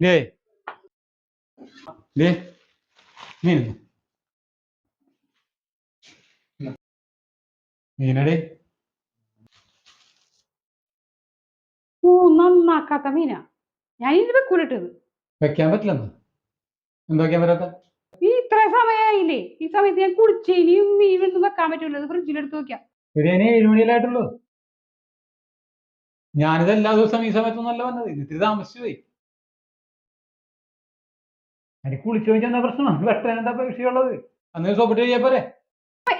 ലേ. ലേ. നീ. മീനടി. ഓ നന്നാക്കാത്ത മീന. ഞാൻ ഇനി വെക്കൂലിട്ടത് വെക്കാൻ പറ്റില്ലെന്ന്? എന്താ വെക്കാൻ പറ്റാത്ത? ഈ ഇത്ര സമയായില്ലേ? ഈ സമയത്ത് ഞാൻ കുളിച്ച് ഇനിയും മീൻ ഒന്നും വെക്കാൻ പറ്റൂല ഇത് ഫ്രിഡ്ജിലെടുത്ത് വെക്കാം. ഇവിടെ ഇനി ഏഴ് മണിയിലായിട്ടുള്ളൂ ഞാനിത് എല്ലാ ദിവസവും ഈ സമയത്തൊന്നല്ല വന്നത്. ഇന്നിത്തിരി താമസിച്ചു പോയി എനിക്ക് കുളിച്ചു കഴിഞ്ഞാൽ എന്താ പ്രശ്നം? വെട്ടാൻ എന്താ വിഷയമുള്ളത്? അന്ന് സോപ്പിട്ട് കഴിയാ പോരെ.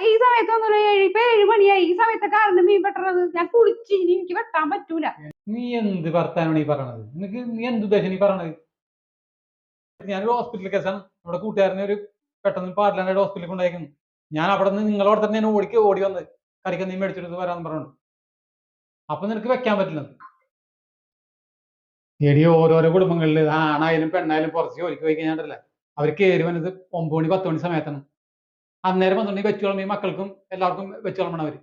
ഈ സമയത്തൊന്നും ഇപ്പൊ ഏഴ് മണിയായി. ഈ സമയത്തൊക്കെ കാരണം മീൻ വെട്ടണത്? ഞാൻ കുളിച്ച് ഇനി എനിക്ക് വെട്ടാൻ പറ്റൂല. നീ എന്ത് വർത്താനാണ് ഈ പറയണത്? നിനക്ക് നീ എന്ത് ഉദ്ദേശം ഈ പറയണത്? ഞാനൊരു ഹോസ്പിറ്റൽ കേസാണ് നമ്മുടെ കൂട്ടുകാരനെ ഒരു പെട്ടെന്ന് പാടില്ലാണ്ട് ഹോസ്പിറ്റലിൽ കൊണ്ടായിരുന്നു ഞാൻ അവിടെ നിന്ന് നിങ്ങളോട് തന്നെ ഓടിക്ക് ഓടി വന്ന്. കറിക്ക് നീ മേടിച്ചെടുത്ത് വരാന്ന് പറഞ്ഞു അപ്പൊ നിനക്ക് വെക്കാൻ പറ്റില്ല. എടി ഓരോരോ കുടുംബങ്ങളിൽ ആണായാലും പെണ്ണായാലും പുറത്ത് ജോലിക്ക് പോയി കഴിഞ്ഞാൽ അവർ കയറി വന്നത് ഒമ്പത് മണി പത്ത് മണി സമയത്താണ്. അന്നേരം പന്ത്രണ്ട് വെച്ച് ഈ മക്കൾക്കും എല്ലാവർക്കും വെച്ചോളണം അവർ.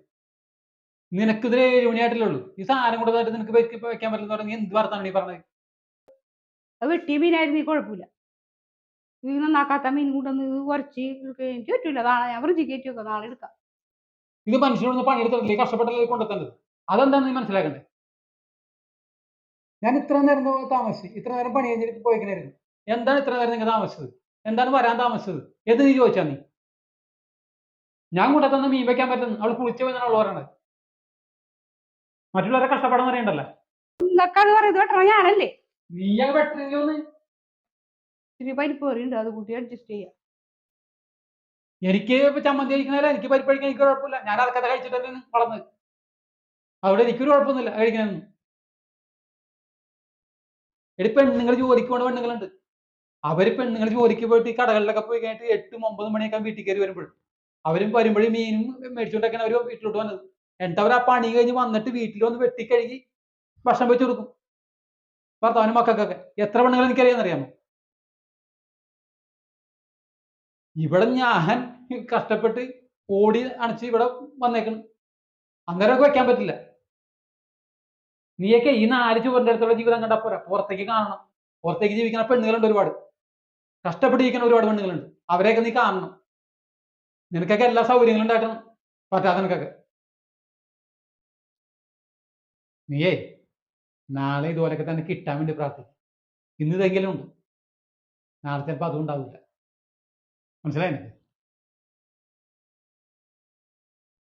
നിനക്ക് ഇതിൽ ഏഴ് മണിയായിട്ടല്ലേ ഉള്ളൂ. ഈ സാധനം കൂടെ നിനക്ക് വെക്ക് വെക്കാൻ പറ്റില്ല നീ എന്ത് വാർത്താണ് ഈ പറഞ്ഞത്? അത് വെട്ടിയ മീനായിരുന്നു ഈ കുഴപ്പമില്ല. ഈ നന്നാക്കാത്ത മീൻ കൊണ്ടൊന്ന് ഇത് കുറച്ച് എനിക്ക് പറ്റൂല. നാളെ ഞാൻ ഫ്രിഡ്ജിൽ കയറ്റി വെക്കാം നാളെ എടുക്കാം. ഇത് മനുഷ്യനൊന്ന് പണിയെടുത്തിട്ടില്ലേ? കഷ്ടപ്പെട്ടല്ലേ കൊണ്ടെത്തേണ്ടത് അതെന്താന്ന് നീ മനസ്സിലാക്കണ്ടേ? ഞാൻ ഇത്ര നേരം താമസിച്ചു ഇത്ര നേരം പണി കഴിഞ്ഞിട്ട് പോയിക്കണായിരുന്നു. എന്താണ് ഇത്ര നേരം നിങ്ങൾ താമസിച്ചത്? എന്താണ് വരാൻ താമസിച്ചത്? എന്ത് നീ ചോദിച്ചാ നീ? ഞാൻ കൂടെ തന്നെ മീൻ വെക്കാൻ പറ്റുന്നു അവൾ കുളിച്ചു പോയെന്നാണ് അവൾ പറയണത് മറ്റുള്ളവരെ കഷ്ടപ്പാടെന്ന് പറയണ്ടല്ലേ ഞാനല്ലേ? നീ അങ്ങ് പെട്ടെന്ന് ഇച്ചിരി പരിപ്പ് അത് കൂട്ടി അഡ്ജസ്റ്റ് ചെയ്യാം. എനിക്ക് ചമ്മന്തി കഴിക്കുന്നതല്ല എനിക്ക് പരിപ്പഴിക്കാൻ എനിക്ക് കുഴപ്പമില്ല. ഞാൻ അതൊക്കെ കഴിച്ചിട്ടല്ലേ വളർന്നത്. അവിടെ എനിക്കൊരു കുഴപ്പമൊന്നുമില്ല കഴിക്കാനൊന്നും എടി പെണ്ണുങ്ങൾ ജോലിക്ക് പോണ പെണ്ണുങ്ങളുണ്ട്. അവർ പെണ്ണുങ്ങൾ ജോലിക്ക് പോയിട്ട് ഈ കടകളിലൊക്കെ പോയി കഴിഞ്ഞിട്ട് എട്ടും ഒമ്പതും മണിയൊക്കെ വീട്ടിൽ കയറി വരുമ്പോൾ അവരും വരുമ്പോഴും മീനും മേടിച്ചുകൊണ്ടൊക്കെയാണ് അവർ വീട്ടിലോട്ട് വന്നത്. എന്നിട്ട് അവർ ആ പണി കഴിഞ്ഞ് വന്നിട്ട് വീട്ടിൽ വന്ന് വെട്ടിക്കഴുകി ഭക്ഷണം വെച്ച് കൊടുക്കും. ഭർത്താവിനും മക്കൾക്കൊക്കെ. എത്ര പെണ്ണുങ്ങൾ എനിക്കറിയാമെന്നറിയാമോ? ഇവിടെ ഞാൻ കഷ്ടപ്പെട്ട് ഓടി അണച്ച് ഇവിടെ വന്നേക്കണം. അന്നേരം വെക്കാൻ പറ്റില്ല. നീയൊക്കെ ഈ നാല് ചുവറിന്റെ അടുത്തുള്ള ജീവിതം കണ്ട പോരാ? പുറത്തേക്ക് കാണണം. പുറത്തേക്ക് ജീവിക്കുന്ന പെണ്ണുകളുണ്ട് ഒരുപാട്. കഷ്ടപ്പെട്ട് ജീവിക്കുന്ന ഒരുപാട് പെണ്ണുങ്ങളുണ്ട്. അവരെയൊക്കെ നീ കാണണം. നിനക്കൊക്കെ എല്ലാ സൗകര്യങ്ങളും ഉണ്ടാക്കണം. പറ്റാത്ത നിനക്കൊക്കെ. നീയേ നാളെ ഇതുപോലൊക്കെ തന്നെ കിട്ടാൻ വേണ്ടി പ്രാർത്ഥിക്കും. ഇന്ന് ഇതെങ്കിലും ഉണ്ട്. നാളെ ചിലപ്പോൾ അതും ഉണ്ടാവില്ല മനസ്സിലായി?